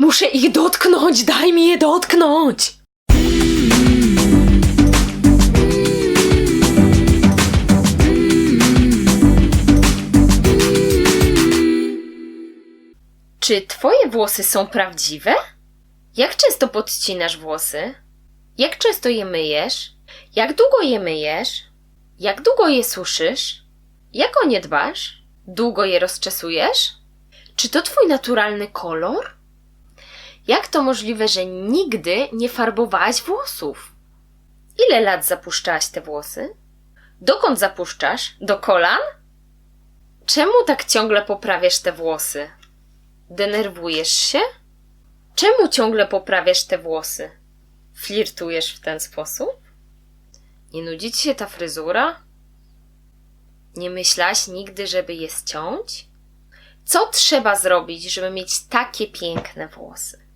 Muszę ich dotknąć, daj mi je dotknąć! Czy twoje włosy są prawdziwe? Jak często podcinasz włosy? Jak często je myjesz? Jak długo je myjesz? Jak długo je suszysz? Jak o nie dbasz? Długo je rozczesujesz? Czy to twój naturalny kolor? Jak to możliwe, że nigdy nie farbowałaś włosów? Ile lat zapuszczałaś te włosy? Dokąd zapuszczasz? Do kolan? Czemu tak ciągle poprawiasz te włosy? Denerwujesz się? Czemu ciągle poprawiasz te włosy? Flirtujesz w ten sposób? Nie nudzi ci się ta fryzura? Nie myślałaś nigdy, żeby je ściąć? Co trzeba zrobić, żeby mieć takie piękne włosy?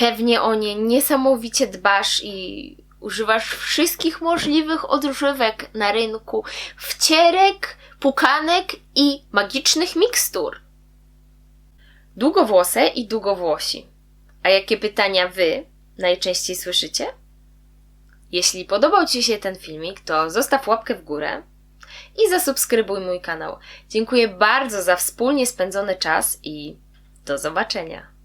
Pewnie o nie niesamowicie dbasz i używasz wszystkich możliwych odżywek na rynku, wcierek, pukanek i magicznych mikstur. Długowłose i długowłosi. A jakie pytania wy najczęściej słyszycie? Jeśli podobał Ci się ten filmik, to zostaw łapkę w górę i zasubskrybuj mój kanał. Dziękuję bardzo za wspólnie spędzony czas i do zobaczenia.